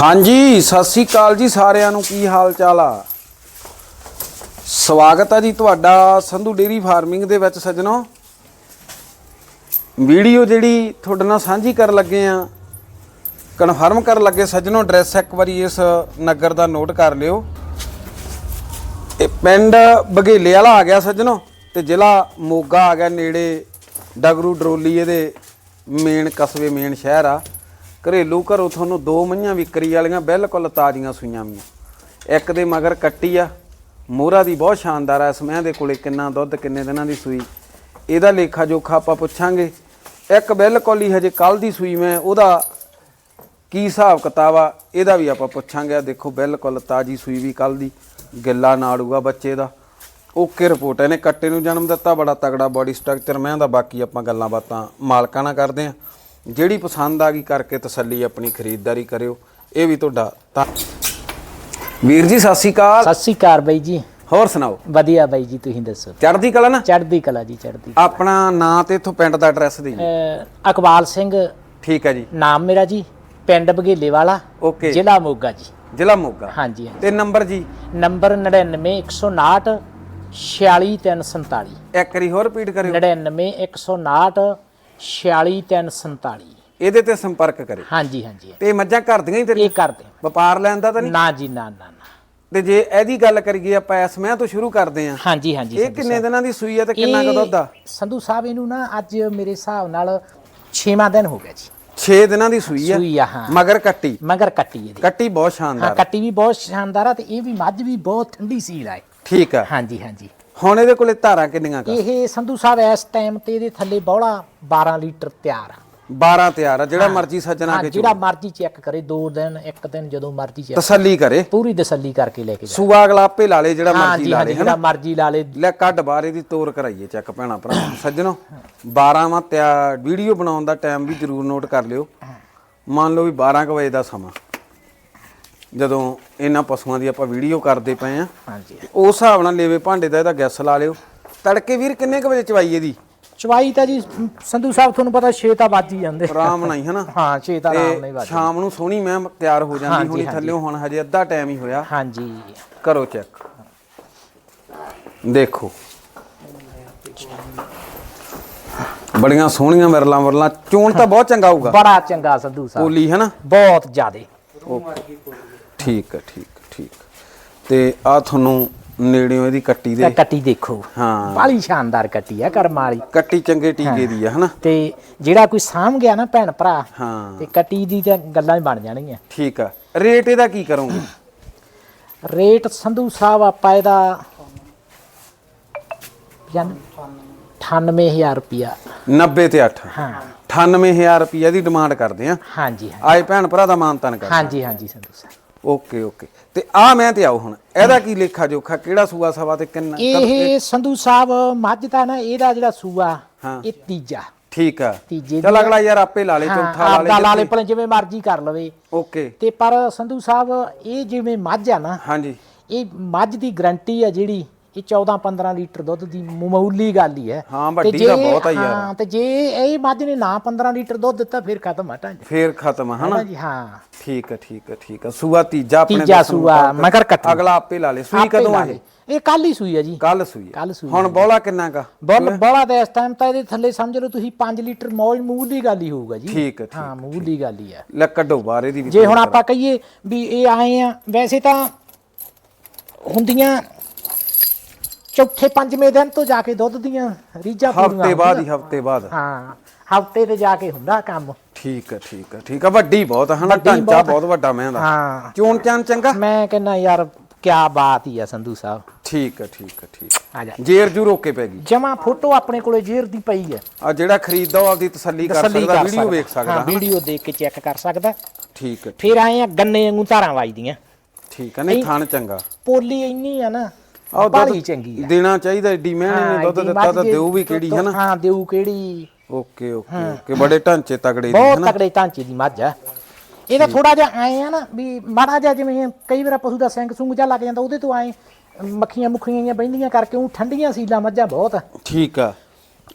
ਹਾਂਜੀ, ਸਤਿ ਸ੍ਰੀ ਅਕਾਲ ਜੀ ਸਾਰਿਆਂ ਨੂੰ। ਕੀ ਹਾਲ ਚਾਲ ਆ? ਸਵਾਗਤ ਆ ਜੀ ਤੁਹਾਡਾ ਸੰਧੂ ਡੇਰੀ ਫਾਰਮਿੰਗ ਦੇ ਵਿੱਚ ਸੱਜਣੋ। ਵੀਡੀਓ ਜਿਹੜੀ ਤੁਹਾਡੇ ਨਾਲ ਸਾਂਝੀ ਕਰਨ ਲੱਗੇ ਆ, ਕਨਫਰਮ ਕਰਨ ਲੱਗੇ ਸੱਜਣੋ, ਐਡਰੈਸ ਇੱਕ ਵਾਰੀ ਇਸ ਨਗਰ ਦਾ ਨੋਟ ਕਰ ਲਿਓ। ਇਹ ਪਿੰਡ ਬਘੇਲੇ ਵਾਲਾ ਆ ਗਿਆ ਸੱਜਣੋ ਤੇ ਜ਼ਿਲ੍ਹਾ ਮੋਗਾ ਆ ਗਿਆ ਨੇੜੇ ਡਗਰੂ ਡਰੋਲੀ ਇਹਦੇ ਮੇਨ ਕਸਬੇ ਮੇਨ ਸ਼ਹਿਰ ਆ। ਘਰੇਲੂ ਘਰੋਂ ਤੁਹਾਨੂੰ ਦੋ ਮਈਆਂ ਵਿਕਰੀ ਵਾਲੀਆਂ ਬਿਲਕੁਲ ਤਾਜ਼ੀਆਂ ਸੂਈਆਂ ਮੀਆਂ। ਇੱਕ ਦੇ ਮਗਰ ਕੱਟੀ ਆ। ਮੋਹਰਾ ਦੀ ਬਹੁਤ ਸ਼ਾਨਦਾਰ ਆ। ਇਸ ਮੈਂ ਦੇ ਕੋਲੇ ਕਿੰਨਾ ਦੁੱਧ, ਕਿੰਨੇ ਦਿਨਾਂ ਦੀ ਸੂਈ। ਇਹਦਾ ਲੇਖਾ ਜੋਖਾ ਆਪਾਂ ਪੁੱਛਾਂਗੇ। ਇੱਕ ਬਿਲਕੁਲ ਹੀ ਹਜੇ ਕੱਲ ਦੀ ਸੂਈ ਮੈਂ, ਉਹਦਾ ਕੀ ਹਿਸਾਬ ਕਿਤਾਬ ਆ, ਇਹਦਾ ਵੀ ਆਪਾਂ ਪੁੱਛਾਂਗੇ। ਆਹ ਦੇਖੋ, ਬਿਲਕੁਲ ਤਾਜੀ ਸੂਈ ਵੀ ਕੱਲ ਦੀ। ਗਿੱਲਾ ਨਾੜੂਗਾ ਬੱਚੇ ਦਾ। ਓਕੇ ਰਿਪੋਰਟ ਇਹਨੇ ਕੱਟੇ ਨੂੰ ਜਨਮ ਦਿੱਤਾ। ਬੜਾ ਤਗੜਾ ਬਾਡੀ ਸਟਰਕਚਰ ਮੈਂ ਦਾ ਬਾਕੀ ਆਪਾਂ ਗੱਲਾਂ ਬਾਤਾਂ ਮਾਲਕਾਂ ਨਾਲ ਕਰਦੇ ਆ। ਜਿਹੜੀ ਪਸੰਦ ਆ ਗਈ ਕਰਕੇ ਤਸੱਲੀ ਆਪਣੀ ਖਰੀਦਦਾਰੀ ਕਰਿਓ ਇਹ ਵੀ ਤੁਹਾਡਾ ਤਾਂ ਵੀਰ ਜੀ ਸਤਿ ਸ਼੍ਰੀ ਅਕਾਲ। ਸਤਿ ਸ੍ਰੀ ਅਕਾਲ ਬਾਈ ਜੀ। ਹੋਰ ਸੁਣਾਓ? ਵਧੀਆ ਬਾਈ ਜੀ ਤੁਸੀਂ ਦੱਸੋ? ਚੜ੍ਹਦੀ ਕਲਾ ਨਾ? ਚੜ੍ਹਦੀ ਕਲਾ ਜੀ ਚੜ੍ਹਦੀ ਆਪਣਾ ਨਾਂ ਤੇ ਇਥੋਂ ਪਿੰਡ ਦਾ ਐਡਰੈਸ ਦੇ ਜੀ। ਅਹ ਅਕਬਾਲ ਸਿੰਘ। ਠੀਕ ਹੈ ਜੀ। ਨਾਮ ਮੇਰਾ ਜੀ ਪਿੰਡ ਬਘੇਲੇ ਵਾਲਾ ਓਕੇ। ਜ਼ਿਲ੍ਹਾ ਮੋਗਾ ਜੀ। ਜ਼ਿਲ੍ਹਾ ਮੋਗਾ। ਹਾਂਜੀ ਹਾਂਜੀ। ਤੇ ਨੰਬਰ ਜੀ? ਨੰਬਰ 99 159 46347 ਇੱਕ ਵਾਰੀ ਹੋਰ ਰਿਪੀਟ ਕਰਿਓ। 99 159 46347 ਇਹਦੇ ਤੇ ਸੰਪਰਕ ਕਰਿਓ ਹਾਂਜੀ ਹਾਂਜੀ ਤੇ ਮੱਝਾਂ ਘਰ ਦੀਆਂ ਹੀ ਤੇਰੀ ਇਹ ਕਰਦੇ। ਵਪਾਰ ਲੈਣ ਦਾ ਤਾਂ ਨਹੀਂ? ਨਾ ਜੀ ਨਾ ਨਾ ਨਾ। ਤੇ ਜੇ ਇਹਦੀ ਗੱਲ ਕਰੀਏ ਆਪਾਂ ਇਸ ਮੈਂ ਤੋਂ ਸ਼ੁਰੂ ਕਰਦੇ ਆਂ ਹਾਂਜੀ ਹਾਂਜੀ ਇਹ ਕਿੰਨੇ ਦਿਨਾਂ ਦੀ ਸੂਈ ਹੈ ਤੇ ਕਿੰਨਾ ਕੁ ਦੁੱਧ ਆ? ਸੰਧੂ ਸਾਹਿਬ ਇਹਨੂੰ ਨਾ ਅੱਜ ਮੇਰੇ ਹਿਸਾਬ ਨਾਲ 6ਵਾਂ ਦਿਨ ਹੋ ਗਿਆ ਜੀ। 6 ਦਿਨਾਂ ਦੀ ਸੂਈ ਆ ਸੂਈ ਆ ਹਾਂ। ਮਗਰ ਕੱਟੀ। ਮਗਰ ਕੱਟੀ ਇਹਦੀ। ਕੱਟੀ ਬਹੁਤ ਹਾਂ ਸ਼ਾਨਦਾਰ ਕੱਟੀ ਵੀ ਬਹੁਤ ਸ਼ਾਨਦਾਰ ਆ ਤੇ ਇਹ ਵੀ ਮੱਝ ਵੀ ਬਹੁਤ ਠੰਡੀ ਸੀਲ ਆ ਇਹ। ਠੀਕ ਆ। ਹਾਂਜੀ ਹਾਂਜੀ। ਹੁਣ ਇਹਦੇ ਕੋਲੇ ਧਾਰਾਂ ਕਿੰਨੀਆਂ ਕਾ ਇਹ ਸੰਧੂ ਸਾਹਿਬ ਇਸ ਟਾਈਮ ਤੇ ਇਹਦੇ ਥੱਲੇ ਬੌਲਾ 12 ਲੀਟਰ ਤਿਆਰ ਆ। 12 ਤਿਆਰ ਆ ਜਿਹੜਾ ਮਰਜ਼ੀ ਸੱਜਣਾ ਕੇ ਜਿਹੜਾ ਮਰਜ਼ੀ ਚੈੱਕ ਕਰੇ ਦੋ ਦਿਨ ਇੱਕ ਦਿਨ ਜਦੋਂ ਮਰਜ਼ੀ ਚੈੱਕ ਤਸੱਲੀ ਕਰੇ। ਪੂਰੀ ਤਸੱਲੀ ਕਰਕੇ ਲੈ ਕੇ ਜਾ ਸੂਆ ਅਗਲਾ ਆਪੇ ਲਾ ਲੇ ਜਿਹੜਾ ਮਰਜ਼ੀ ਲਾ ਲੇ ਜਿਹੜਾ ਮਰਜ਼ੀ ਲਾ ਲੇ। ਲੈ ਕੱਢ ਬਾਹਰ ਇਹਦੀ ਤੋਰ ਕਰਾਈਏ ਚੈੱਕ ਭੈਣਾ ਭਰਾ ਸੱਜਣੋ 12 ਵਾਂ ਤਿਆਰ ਵੀਡੀਓ ਬਣਾਉਣ ਦਾ ਟਾਈਮ ਵੀ ਜ਼ਰੂਰ ਨੋਟ ਕਰ ਲਿਓ। ਮੰਨ ਲਓ ਵੀ 12 ਕੁ ਵਜੇ ਦਾ ਸਮਾਂ। ਜਦੋਂ ਇਹਨਾਂ ਪਸ਼ੂਆਂ ਦੀ ਆਪਾਂ ਵੀਡੀਓ ਕਰਦੇ ਪਏ ਆ ਹਾਂਜੀ। ਉਸ ਹਿਸਾਬ ਨਾਲ ਲੇਵੇ ਭਾਂਡੇ ਦਾ ਇਹਦਾ ਗੈਸ ਲਾ ਲਿਓ। ਤੜਕੇ ਵੀਰ ਕਿੰਨੇ ਕੁ ਵਜੇ ਚਵਾਈ ਇਹਦੀ? ਚਵਾਈ ਤਾਂ ਜੀ ਸੰਧੂ ਸਾਹਿਬ ਤੁਹਾਨੂੰ ਪਤਾ 6 ਤਾਂ ਵੱਜ ਹੀ ਜਾਂਦੇ। ਆਰਾਮ ਨਾਲ ਹੀ ਹਨਾ? ਹਾਂ 6 ਤਾਂ ਆਰਾਮ ਨਾਲ ਹੀ ਵੱਜ ਸ਼ਾਮ ਨੂੰ ਸੋਹਣੀ ਮੈਂ ਤਿਆਰ ਹੋ ਜਾਂਦੀ ਹੁਣੀ। ਥੱਲਿਓਂ ਹੁਣ ਹਜੇ ਅੱਧਾ ਟਾਈਮ ਹੀ ਹੋਇਆ। ਹਾਂਜੀ। ਕਰੋ ਚੈੱਕ। ਦੇਖੋ। ਬੜੀਆਂ ਸੋਹਣੀਆਂ ਮਿਰਲਾਂ ਵਰਲਾਂ। ਚੋਣ ਤਾਂ ਬਹੁਤ ਚੰਗਾ ਹੋਊਗਾ। ਬੜਾ ਚੰਗਾ ਸੰਧੂ ਸਾਹਿਬ। ਕੋਲੀ ਹੈ ਨਾ ਬਹੁਤ ਜ਼ਿਆਦੇ। ਠੀਕ ਹੈ ਠੀਕ ਹੈ, ਠੀਕ ਹੈ। ਤੇ ਆ ਤੁਹਾਨੂੰ ਨੇੜਿਓਂ ਇਹਦੀ ਕੱਟੀ ਇਹ ਦੇ ਕੱਟੀ ਦੇਖੋ। ਹਾਂ। ਬਾਲੀ ਸ਼ਾਨਦਾਰ ਕੱਟੀ ਆ ਕਰਮ ਵਾਲੀ। ਕੱਟੀ ਚੰਗੇ ਟੀਕੇ ਦੀ ਆ ਹਨਾ? ਤੇ ਜਿਹੜਾ ਕੋਈ ਸਾਂਭ ਗਿਆ ਨਾ ਭੈਣ ਭਰਾ ਹਾਂ। ਤੇ ਕੱਟੀ ਦੀ ਤਾਂ ਗੱਲਾਂ ਹੀ ਬਣ ਜਾਣਗੀਆਂ। ਠੀਕ ਆ। ਰੇਟ ਇਹਦਾ ਕੀ ਕਰੋਗੇ? ਰੇਟ ਸੰਧੂ ਸਾਹਿਬ ਆਪਾਂ ਇਹਦਾ ਜਨ 98000 ਰੁਪਿਆ 90 ਤੇ 8 ਹਾਂ। 98000 ਰੁਪਏ ਦੀ ਡਿਮਾਂਡ ਕਰਦੇ ਆ। ਹਾਂਜੀ ਹਾਂ ਆਏ ਭੈਣ ਭਰਾ ਦਾ ਮਾਨਤਨ ਕਰ ਹਾਂਜੀ ਹਾਂਜੀ ਸੰਧੂ ਸਾਹਿਬ। Okay okay. ਤੇ ਆ ਮੈਂ ਤੇ ਆਓ ਹੁਣ। ਇਹਦਾ ਕੀ ਲੇਖਾ ਜੋਖਾ? ਕਿਹੜਾ ਸੂਆ ਸਵਾ ਤੇ ਕਿੰਨਾ? ਇਹ ਸੰਧੂ ਸਾਹਿਬ ਮੱਝ ਦਾ ਨਾ ਇਹਦਾ ਜਿਹੜਾ ਸੂਆ। ਇਹ ਤੀਜਾ। ਠੀਕ ਆ। ਤੀਜੇ ਚਲ ਅਗਲਾ ਯਾਰ ਆਪੇ ਲਾ ਲੇ ਚੌਥਾ ਲਾ ਆਪਦਾ ਲਾ ਲੇ ਲੇ ਭਲੇ ਜਿਵੇਂ ਮਰਜ਼ੀ ਕਰ ਲਵੇ। ਓਕੇ। ਤੇ ਪਰ ਸੰਧੂ ਸਾਹਿਬ ਇਹ ਜਿਵੇਂ ਮੱਝ ਆ ਨਾ ਹਾਂਜੀ। ਇਹ ਮੱਝ ਦੀ ਗਰੰਟੀ ਆ ਜਿਹੜੀ ਇਹ 14 15 ਲੀਟਰ ਦੁੱਧ ਦੀ ਮਾਮੂਲੀ ਗੱਲ ਹੀ ਹੈ। ਹਾਂ, ਤੇ ਵੱਡੀ ਤਾਂ ਬਹੁਤ ਆ ਯਾਰ। ਹਾਂ ਤੇ ਜੇ ਇਹ ਮੱਝ ਨੇ ਨਾ 15 ਲੀਟਰ ਦੁੱਧ ਦਿੱਤਾ ਫਿਰ ਖਤਮ ਹਟਾਂ ਜੀ ਫੇਰ ਖਤਮ ਆ, ਹਨਾ? ਜੀ? ਹਾਂ। ਠੀਕ ਆ ਠੀਕ ਆ ਠੀਕ ਆ। ਸੂਆ ਤੀਜਾ ਆਪਣੇ ਤੀਜਾ ਸੂਆ। ਮਗਰ ਕੱਟੀ। ਅਗਲਾ ਆਪੇ ਲਾ ਲੇ। ਸੂਈ ਕਦੋਂ ਆ ਲਏ। ਇਹ? ਕੱਲ ਹੀ ਸੂਈ ਆ ਜੀ। ਕੱਲ ਸੂਈ ਆ। ਕੱਲ ਸੂਈ ਹੁਣ ਬੋਲਾ ਕਿੰਨਾ ਕਾ? ਬੋਲ ਬੋਲਾ ਦੇ ਇਸ ਟਾਈਮ ਤਾਂ ਇਹਦੇ ਥੱਲੇ ਸਮਝ ਲਓ ਤੁਸੀਂ 5 ਲੀਟਰ ਮੌਜ ਮੂਲ ਦੀ ਗੱਲ ਹੀ ਹੋਊਗਾ ਜੀ। ਠੀਕ ਆ ਠੀਕ ਹਾਂ ਮੂਲ ਦੀ ਗੱਲ ਹੀ ਆ। ਲੈ ਕੱਢੋ ਇਹਦੀ ਵੀ ਜੇ ਹੁਣ ਆਪਾਂ ਕਹੀਏ ਵੀ ਇਹ ਆਏ ਆ ਵੈਸੇ ਤਾਂ ਹੁੰਦੀਆਂ ਚੌਥੇ ਪੰਜਵੇਂ ਦਿਨ ਤੋਂ ਜਾ ਕੇ ਦੁੱਧ ਦੀਆਂ ਰੀਝਾਂ ਪੂਰੀਆਂ ਹਫ਼ਤੇ ਬਾਅਦ ਹੀ ਹੁੰਦੀਆਂ। ਹਫ਼ਤੇ ਬਾਅਦ। ਹਾਂ ਹਫ਼ਤੇ ਤੇ ਜਾ ਕੇ ਹੁੰਦਾ ਕੰਮ। ਠੀਕ ਆ ਠੀਕ ਆ ਠੀਕ ਆ ਵੱਡੀ ਬਹੁਤ ਹਨਾ ਵੱਡੀ ਢਾਂਚਾ ਬਹੁਤ ਵੱਡਾ ਮੈਂ ਦਾ ਹਾਂ। ਚੋਣ ਚਾਨ ਚੰਗਾ? ਮੈਂ ਕਹਿੰਦਾ ਯਾਰ ਕੀ ਬਾਤ ਹੀ ਆ ਸੰਧੂ ਸਾਹਿਬ। ਠੀਕ ਆ ਠੀਕ ਆ ਠੀਕ ਆ ਜਾ। ਜੇਰ ਜੂ ਰੋਕੇ ਪੈ ਗਈ। ਜਮਾ ਫੋਟੋ ਆਪਣੇ ਕੋਲੇ ਜੇਰ ਦੀ ਪਈ ਹੈ। ਆ ਜਿਹੜਾ ਖਰੀਦਦਾ ਉਹ ਆਪਦੀ ਤਸੱਲੀ ਕਰ ਤਸੱਲੀ ਸਕਦਾ ਕਰ ਵੀਡੀਓ ਵੇਖ ਸਕਦਾ ਹਾਂ ਹਨਾ? ਵੀਡੀਓ ਦੇਖ ਕੇ ਚੈੱਕ ਕਰ ਸਕਦਾ। ਠੀਕ ਆ ਫਿਰ ਆਏ ਆ ਗੰਨੇ ਵਾਂਗੂ ਧਾਰਾਂ ਵੱਜਦੀਆਂ। ਠੀਕ ਆ ਨਹੀਂ ਥਣ ਚੰਗਾ। ਪੋਲੀ ਇੰਨੀ ਆ ਨਾ ਆਹ ਬਾਲੀ ਚੰਗੀ ਆ। ਦੇਣਾ ਚਾਹੀਦਾ ਏਡੀ ਮਿਹਣੇ ਨੇ ਦੁੱਧ ਦਿੱਤਾ ਤਾਂ ਜੇ ਦਿਓ ਵੀ ਕਿਹੜੀ ਹਨਾ? ਹਾਂ ਦਿਓ ਕਿਹੜੀ। ਓਕੇ ਓਕੇ ਓਕੇ ਬੜੇ ਢਾਂਚੇ ਤਗੜੇ ਦੀ ਬਹੁਤ ਤਕੜੇ ਢਾਂਚੇ ਦੀ ਮੱਝ ਆ। ਇਹਦਾ ਥੋੜਾ ਜਿਹਾ ਆਏ ਆ ਨਾ ਵੀ ਮਾੜਾ ਜਿਹਾ ਜਿਵੇਂ ਕਈ ਵਾਰ ਪਸ਼ੂ ਦਾ ਸਿੰਗ ਸੁੰਗ ਜਾ ਲੱਗ ਜਾਂਦਾ ਉਹਦੇ ਤੋਂ ਆਏ ਮੱਖੀਆਂ ਮੁੱਖੀਆਂ ਜਿਹੀਆਂ ਬੈਂਦੀਆਂ ਕਰਕੇ ਉਹ ਠੰਡੀਆਂ ਸੀਲਾਂ ਮੱਝਾਂ ਬਹੁਤ। ਠੀਕ ਆ।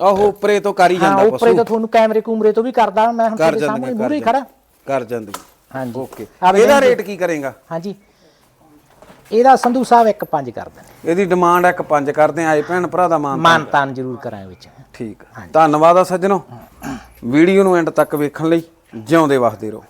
ਆਹੋ ਉੱਪਰੇ ਤੋਂ ਕਰ ਹੀ ਹਾਂ ਜਾਂਦਾ ਉੱਪਰੇ ਪਸ਼ੂ। ਤਾਂ ਤੁਹਾਨੂੰ ਕੈਮਰੇ ਕੂਮਰੇ ਤੋਂ ਵੀ ਕਰਦਾ ਮੈਂ ਹੁਣ ਤੁਹਾਡੇ ਸਾਹਮਣੇ ਮੂਹਰੇ ਹੀ। ਖੜਾ ਕਰ ਜਾਂਦੀ ਹਾਂਜੀ। ਓਕੇ। ਇਹਦਾ ਰੇਟ ਕੀ ਕਰੇਗਾ? ਹਾਂਜੀ। ਇਹਦਾ ਸੰਧੂ ਸਾਹਿਬ ਇੱਕ ਪੰਜ ਕਰ ਦੇਣ। ਇਹਦੀ ਡਿਮਾਂਡ ਇੱਕ ਪੰਜ ਕਰਦੇ ਆ ਆਏ ਭੈਣ ਭਰਾ ਦਾ ਮਾਨ ਮਾਨ ਤਾਨ ਜ਼ਰੂਰ ਕਰਾਂਗੇ ਵਿੱਚ। ਠੀਕ। ਧੰਨਵਾਦ ਆ ਸੱਜਣੋ। ਵੀਡੀਓ ਨੂੰ ਐਂਡ ਤੱਕ ਵੇਖਣ ਲਈ ਜਿਉਂਦੇ ਵਸਦੇ ਰਹੋ।